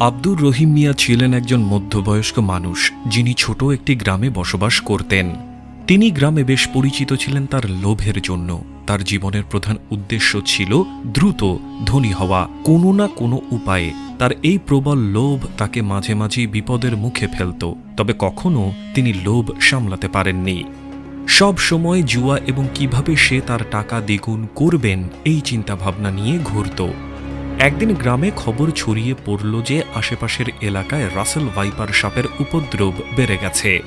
আব্দুর রহিম মিয়া ছিলেন একজন মধ্যবয়স্ক মানুষ, যিনি ছোট একটি গ্রামে বসবাস করতেন। তিনি গ্রামে বেশ পরিচিত ছিলেন তার লোভের জন্য। তার জীবনের প্রধান উদ্দেশ্য ছিল দ্রুত ধনী হওয়া। কোনো না কোনো উপায়ে তার এই প্রবল লোভ তাকে মাঝে মাঝে বিপদের মুখে ফেলত, তবে কখনো তিনি লোভ সামলাতে পারেননি। সব সময় জুয়া এবং কীভাবে সে তার টাকা দ্বিগুণ করবেন, এই চিন্তাভাবনা নিয়ে ঘুরত। একদিন গ্রামে খবর ছড়িয়ে পড়ল যে আশেপাশের এলাকায় রাসেল ভাইপার সাপের উপদ্রব বেড়ে গেছে।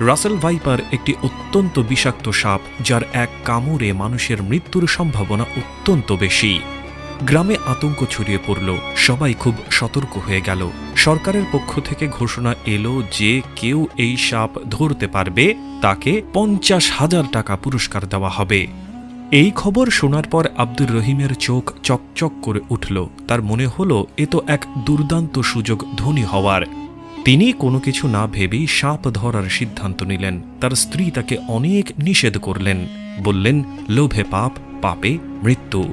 রাসেল ভাইপার একটি অত্যন্ত বিষাক্ত সাপ, যার এক কামড়ে মানুষের মৃত্যুর সম্ভাবনা অত্যন্ত বেশি। গ্রামে আতঙ্ক ছড়িয়ে পড়ল, সবাই খুব সতর্ক হয়ে গেল। সরকারের পক্ষ থেকে ঘোষণা এলো যে কেউ এই সাপ ধরতে পারবে, তাকে পঞ্চাশ হাজার টাকা পুরস্কার দেওয়া হবে। এই খবর শোনার পর আব্দুর রহিমের চোখ চকচক করে উঠল। তার মনে হলো, এ তো এক দুর্দান্ত সুযোগ ধনী হওয়ার। তিনি কোনো কিছু না ভেবেই সাপ ধরার সিদ্ধান্ত নিলেন। তার স্ত্রী তাকে অনেক নিষেধ করলেন। বললেন, লোভে পাপ, পাপে মৃত্যু।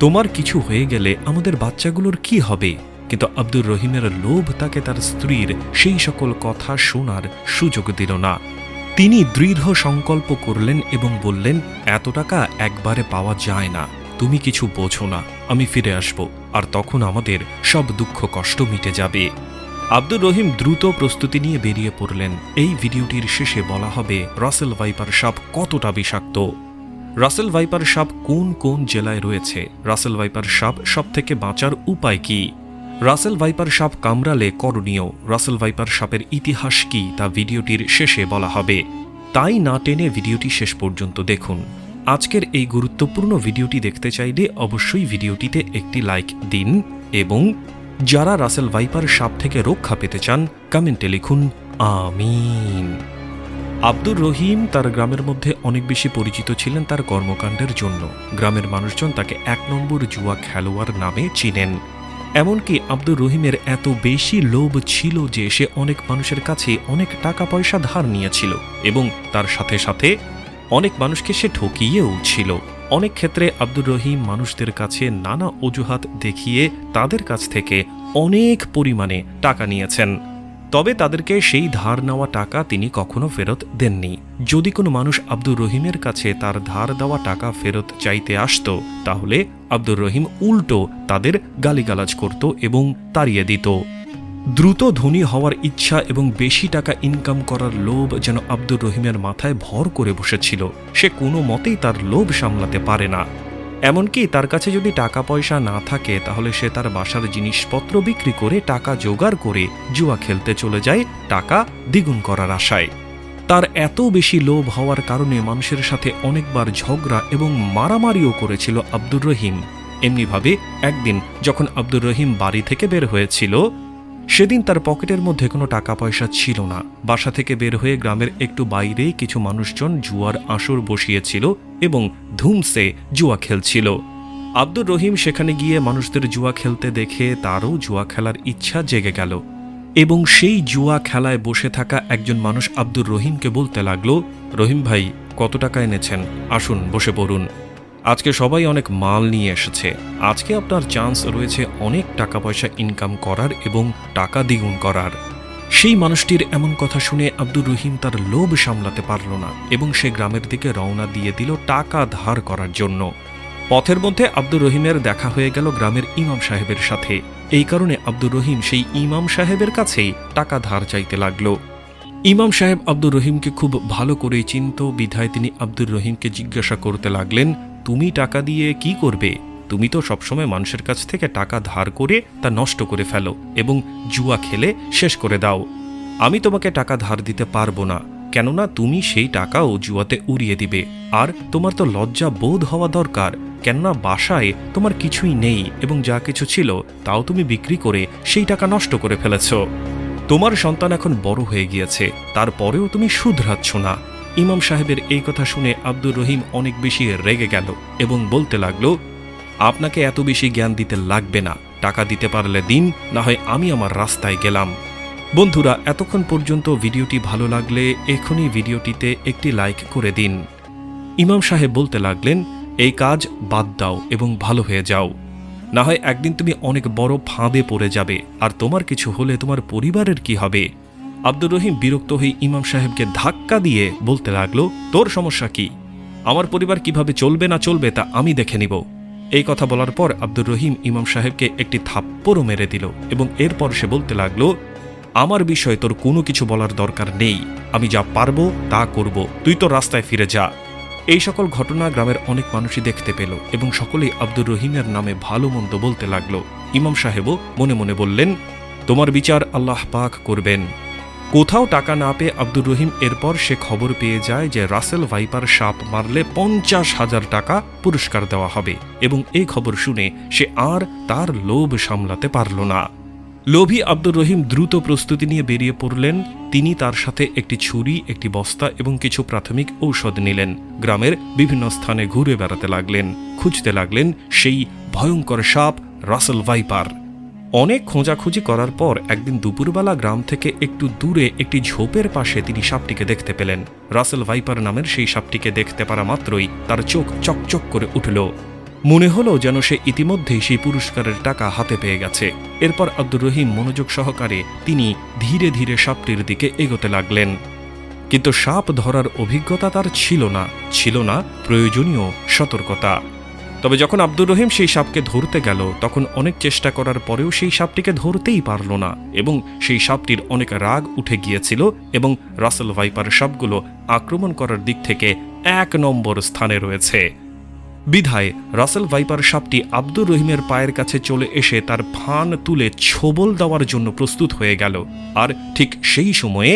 তোমার কিছু হয়ে গেলে আমাদের বাচ্চাগুলোর কি হবে? কিন্তু আব্দুর রহিমের লোভ তাকে তার স্ত্রীর সেই সকল কথা শোনার সুযোগ দিল না। তিনি দৃঢ় সংকল্প করলেন এবং বললেন, এত টাকা একবারে পাওয়া যায় না। তুমি কিছু বোঝো না। আমি ফিরে আসব। আর তখন আমাদের সব দুঃখ কষ্ট মিটে যাবে। আব্দুর রহিম দ্রুত প্রস্তুতি নিয়ে বেরিয়ে পড়লেন। এই ভিডিওটির শেষে বলা হবে, রাসেল ভাইপার সাপ কতটা বিষাক্ত? রাসেল ভাইপার সাপ কোন কোন জেলায় রয়েছে? রাসেল ভাইপার সাপ সব থেকে বাঁচার উপায় কি? রাসেল ভাইপার সাপ কামড়ালে করণীয়। রাসেল ভাইপার সাপের ইতিহাস কি তা ভিডিওটির শেষে বলা হবে। তাই না টেনে ভিডিওটি শেষ পর্যন্ত দেখুন। আজকের এই গুরুত্বপূর্ণ ভিডিওটি দেখতে চাইলে অবশ্যই ভিডিওটিতে একটি লাইক দিন এবং যারা রাসেল ভাইপার সাপ থেকে রক্ষা পেতে চান, কমেন্টে লিখুন, আমিন। আব্দুর রহিম তার গ্রামের মধ্যে অনেক বেশি পরিচিত ছিলেন তার কর্মকাণ্ডের জন্য। গ্রামের মানুষজন তাকে এক নম্বর জুয়া খেলোয়াড় নামে চিনেন। এমনকি আব্দুর রহিমের এত বেশি লোভ ছিল যে সে অনেক মানুষের কাছে অনেক টাকা পয়সা ধার নিয়েছিল এবং তার সাথে সাথে অনেক মানুষকে সে ঠকিয়েও ছিল। অনেক ক্ষেত্রে আব্দুর রহিম মানুষদের কাছে নানা অজুহাত দেখিয়ে তাদের কাছ থেকে অনেক পরিমাণে টাকা নিয়েছেন। তবে তাদেরকে সেই ধার নেওয়া টাকা তিনি কখনো ফেরত দেননি। যদি কোনো মানুষ আব্দুর রহিমের কাছে তার ধার দেওয়া টাকা ফেরত চাইতে আসত, তাহলে আব্দুর রহিম উল্টো তাদের গালিগালাজ করত এবং তাড়িয়ে দিত। দ্রুত ধনী হওয়ার ইচ্ছা এবং বেশি টাকা ইনকাম করার লোভ যেন আব্দুর রহিমের মাথায় ভর করে বসেছিল। সে কোনো মতেই তার লোভ সামলাতে পারে না। এমনকি তার কাছে যদি টাকা পয়সা না থাকে, তাহলে সে তার বাসার জিনিসপত্র বিক্রি করে টাকা জোগাড় করে জুয়া খেলতে চলে যায়, টাকা দ্বিগুণ করার আশায়। তার এত বেশি লোভ হওয়ার কারণে মানুষের সাথে অনেকবার ঝগড়া এবং মারামারিও করেছিল আব্দুর রহিম। এমনিভাবে একদিন যখন আব্দুর রহিম বাড়ি থেকে বের হয়েছিল সেদিন তার পকেটের মধ্যে কোনো টাকা পয়সা ছিল না। বাসা থেকে বের হয়ে গ্রামের একটু বাইরেই কিছু মানুষজন জুয়ার আসর বসিয়েছিল এবং ধুমসে জুয়া খেলছিল। আব্দুর রহিম সেখানে গিয়ে মানুষদের জুয়া খেলতে দেখে তারও জুয়া খেলার ইচ্ছা জেগে গেল এবং সেই জুয়া খেলায় বসে থাকা একজন মানুষ আব্দুর রহিমকে বলতে লাগল, রহিম ভাই, কত টাকা এনেছেন? আসুন, বসে পড়ুন। আজকে সবাই অনেক মাল নিয়ে এসেছে। আজকে আপনার চান্স রয়েছে অনেক টাকা পয়সা ইনকাম করার এবং টাকা দ্বিগুণ করার। সেই মানুষটির এমন কথা শুনে আব্দুর রহিম তার লোভ সামলাতে পারল না এবং সে গ্রামের দিকে রওনা দিয়ে দিল টাকা ধার করার জন্য। পথের মধ্যে আব্দুর রহিমের দেখা হয়ে গেল গ্রামের ইমাম সাহেবের সাথে। এই কারণে আব্দুর রহিম সেই ইমাম সাহেবের কাছেই টাকা ধার চাইতে লাগল। ইমাম সাহেব আব্দুর রহিমকে খুব ভালো করেই চিনত। বিধায় তিনি আব্দুর রহিমকে জিজ্ঞাসা করতে লাগলেন তুমি টাকা দিয়ে কি করবে? তুমি তো সবসময় মানুষের কাছ থেকে টাকা ধার করে তা নষ্ট করে ফেলো এবং জুয়া খেলে শেষ করে দাও। আমি তোমাকে টাকা ধার দিতে পারব না, কেননা তুমি সেই টাকাও জুয়াতে উড়িয়ে দিবে। আর তোমার তো লজ্জা বোধ হওয়া দরকার, কেননা বাসায় তোমার কিছুই নেই এবং যা কিছু ছিল তাও তুমি বিক্রি করে সেই টাকা নষ্ট করে ফেলেছ। তোমার সন্তান এখন বড় হয়ে গিয়েছে, তারপরেও তুমি শুধরাচ্ছ না। ইমাম সাহেবের এই কথা শুনে আব্দুর রহিম অনেক বেশি রেগে গেল এবং বলতে লাগল, আপনাকে এত বেশি জ্ঞান দিতে লাগবে না, টাকা দিতে পারলে দিন, না হয় আমি আমার রাস্তায় গেলাম। বন্ধুরা, এতক্ষণ পর্যন্ত ভিডিওটি ভালো লাগলে এখনই ভিডিওটিতে একটি লাইক করে দিন। ইমাম সাহেব বলতে লাগলেন, এই কাজ বাদ দাও এবং ভালো হয়ে যাও। না হয় একদিন তুমি অনেক বড় ফাঁদে পড়ে যাবে, আর তোমার কিছু হলে তোমার পরিবারের কি হবে? আব্দুর রহিম বিরক্ত হয়ে ইমাম সাহেবকে ধাক্কা দিয়ে বলতে লাগল, তোর সমস্যা কি? আমার পরিবার কীভাবে চলবে না চলবে তা আমি দেখে নিব। এই কথা বলার পর আব্দুর রহিম ইমাম সাহেবকে একটি থাপ্পড়ও মেরে দিল এবং এরপর সে বলতে লাগল, আমার বিষয়ে তোর কোনো কিছু বলার দরকার নেই। আমি যা পারব তা করব। তুই তো রাস্তায় ফিরে যা। এই সকল ঘটনা গ্রামের অনেক মানুষই দেখতে পেল এবং সকলেই আব্দুর রহিমের নামে ভালো মন্দ বলতে লাগল। ইমাম সাহেবও মনে মনে বললেন, তোমার বিচার আল্লাহ পাক করবেন। কোথাও টাকা না পেয়ে আব্দুর রহিম এরপর সে খবর পেয়ে যায় যে রাসেল ভাইপার সাপ মারলে পঞ্চাশ হাজার টাকা পুরস্কার দেওয়া হবে এবং এই খবর শুনে সে আর তার লোভ সামলাতে পারল না। লোভী আব্দুর রহিম দ্রুত প্রস্তুতি নিয়ে বেরিয়ে পড়লেন। তিনি তার সাথে একটি ছুরি, একটি বস্তা এবং কিছু প্রাথমিক ঔষধ নিলেন। গ্রামের বিভিন্ন স্থানে ঘুরে বেড়াতে লাগলেন। খুঁজতে লাগলেন সেই ভয়ঙ্কর সাপ রাসেল ভাইপার। অনেক খোঁজাখুঁজি করার পর একদিন দুপুরবেলা গ্রাম থেকে একটু দূরে একটি ঝোপের পাশে তিনি সাপটিকে দেখতে পেলেন। রাসেল ভাইপার নামের সেই সাপটিকে দেখতে পারা মাত্রই তার চোখ চকচক করে উঠল। মনে হলো যেন সে ইতিমধ্যেই সেই পুরস্কারের টাকা হাতে পেয়ে গেছে। এরপর আব্দুর রহিম মনোযোগ সহকারে তিনি ধীরে ধীরে সাপটির দিকে এগোতে লাগলেন। কিন্তু সাপ ধরার অভিজ্ঞতা তার ছিল না ছিল না প্রয়োজনীয় সতর্কতা। তবে যখন আব্দুর রহিম সেই সাপকে ধরতে গেল, তখন অনেক চেষ্টা করার পরেও সেই সাপটিকে ধরতেই পারল না এবং সেই সাপটির অনেক রাগ উঠে গিয়েছিল এবং রাসেল ভাইপার সাপগুলো আক্রমণ করার দিক থেকে এক নম্বর স্থানে রয়েছে। বিধায় রাসেল ভাইপার সাপটি আব্দুর রহিমের পায়ের কাছে চলে এসে তার ফান তুলে ছোবল দেওয়ার জন্য প্রস্তুত হয়ে গেল। আর ঠিক সেই সময়ে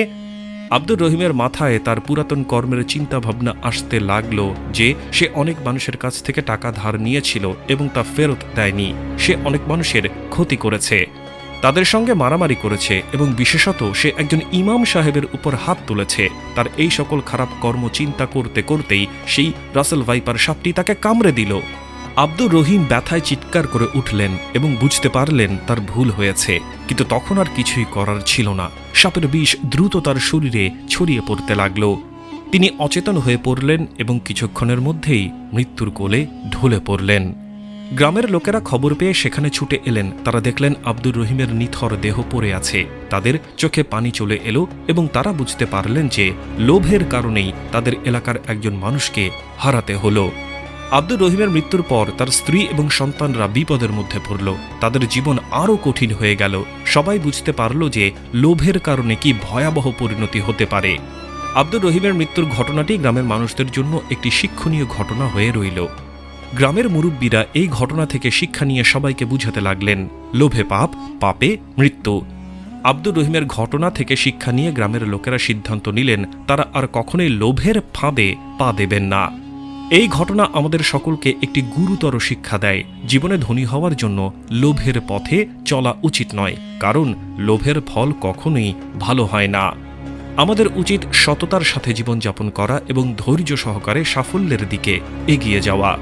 আব্দুর রহিমের মাথায় তার পুরাতন কর্মের চিন্তা ভাবনা আসতে লাগল যে, সে অনেক মানুষের কাছ থেকে টাকা ধার নিয়েছিল এবং তা ফেরত দেয়নি। সে অনেক মানুষের ক্ষতি করেছে। তাদের সঙ্গে মারামারি করেছে এবং বিশেষত সে একজন ইমাম সাহেবের উপর হাত তুলেছে। তার এই সকল খারাপ কর্ম চিন্তা করতে করতেই সেই রাসেল ভাইপার সাপটি তাকে কামড়ে দিল। আব্দুর রহিম ব্যথায় চিৎকার করে উঠলেন এবং বুঝতে পারলেন তার ভুল হয়েছে, কিন্তু তখন আর কিছুই করার ছিল না। সাপের বিষ দ্রুত তার শরীরে ছড়িয়ে পড়তে লাগল। তিনি অচেতন হয়ে পড়লেন এবং কিছুক্ষণের মধ্যেই মৃত্যুর কোলে ঢলে পড়লেন। গ্রামের লোকেরা খবর পেয়ে সেখানে ছুটে এলেন। তারা দেখলেন আব্দুর রহিমের নিথর দেহ পড়ে আছে। তাদের চোখে পানি চলে এলো এবং তারা বুঝতে পারলেন যে লোভের কারণেই তাদের এলাকার একজন মানুষকে হারাতে হলো। আব্দুর রহিমের মৃত্যুর পর তার স্ত্রী এবং সন্তানরা বিপদের মধ্যে পড়ল। তাদের জীবন আরও কঠিন হয়ে গেল। সবাই বুঝতে পারল যে লোভের কারণে কি ভয়াবহ পরিণতি হতে পারে। আব্দুর রহিমের মৃত্যুর ঘটনাটি গ্রামের মানুষদের জন্য একটি শিক্ষণীয় ঘটনা হয়ে রইল। গ্রামের মুরব্বীরা এই ঘটনা থেকে শিক্ষা নিয়ে সবাইকে বুঝাতে লাগলেন, লোভে পাপ, পাপে মৃত্যু। আব্দুর রহিমের ঘটনা থেকে শিক্ষা নিয়ে গ্রামের লোকেরা সিদ্ধান্ত নিলেন, তারা আর কখনোই লোভের ফাঁদে পা দেবেন না। এই ঘটনা আমাদের সকলকে একটি গুরুতর শিক্ষা দেয়। জীবনে ধনী হওয়ার জন্য লোভের পথে চলা উচিত নয়, কারণ লোভের ফল কখনোই ভালো হয় না। আমাদের উচিত সততার সাথে জীবনযাপন করা এবং ধৈর্য সহকারে সাফল্যের দিকে এগিয়ে যাওয়া।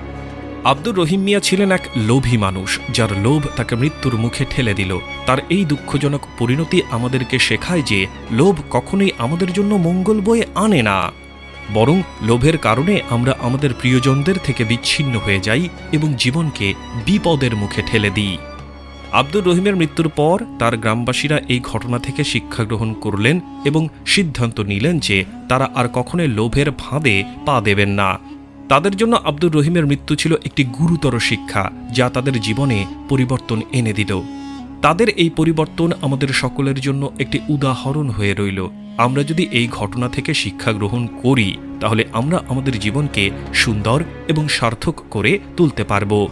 আব্দুর রহিম মিয়া ছিলেন এক লোভী মানুষ, যার লোভ তাকে মৃত্যুর মুখে ঠেলে দিল। তার এই দুঃখজনক পরিণতি আমাদেরকে শেখায় যে, লোভ কখনোই আমাদের জন্য মঙ্গল বয়ে আনে না। বরং লোভের কারণে আমরা আমাদের প্রিয়জনদের থেকে বিচ্ছিন্ন হয়ে যাই এবং জীবনকে বিপদের মুখে ঠেলে দিই। আব্দুর রহিমের মৃত্যুর পর তার গ্রামবাসীরা এই ঘটনা থেকে শিক্ষা গ্রহণ করলেন এবং সিদ্ধান্ত নিলেন যে তারা আর কখনোই লোভের ফাঁদে পা দেবেন না। তাদের জন্য আব্দুর রহিমের মৃত্যু ছিল একটি গুরুতর শিক্ষা, যা তাদের জীবনে পরিবর্তন এনে দিল। তাদের এই পরিবর্তন আমাদের সকলের জন্য একটি উদাহরণ হয়ে রইল। আমরা যদি এই ঘটনা থেকে শিক্ষা গ্রহণ করি, তাহলে আমরা আমাদের জীবনকে সুন্দর এবং সার্থক করে তুলতে পারব।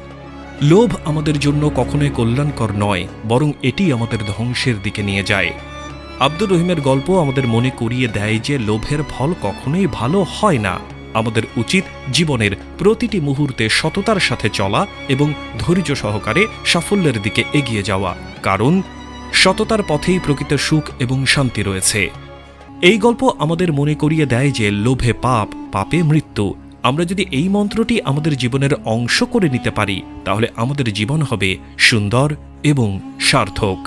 লোভ আমাদের জন্য কখনোই কল্যাণকর নয়, বরং এটি আমাদের ধ্বংসের দিকে নিয়ে যায়। আব্দুর রহিমের গল্প আমাদের মনে করিয়ে দেয় যে, লোভের ফল কখনোই ভালো হয় না। আমাদের উচিত জীবনের প্রতিটি মুহূর্তে সততার সাথে চলা এবং ধৈর্য সহকারে সাফল্যের দিকে এগিয়ে যাওয়া। কারণ, সততার পথেই প্রকৃত সুখ এবং শান্তি রয়েছে। এই গল্প আমাদের মনে করিয়ে দেয় যে লোভে পাপ, পাপে মৃত্যু। আমরা যদি এই মন্ত্রটি আমাদের জীবনের অংশ করে নিতে পারি, তাহলে আমাদের জীবন হবে সুন্দর এবং সার্থক।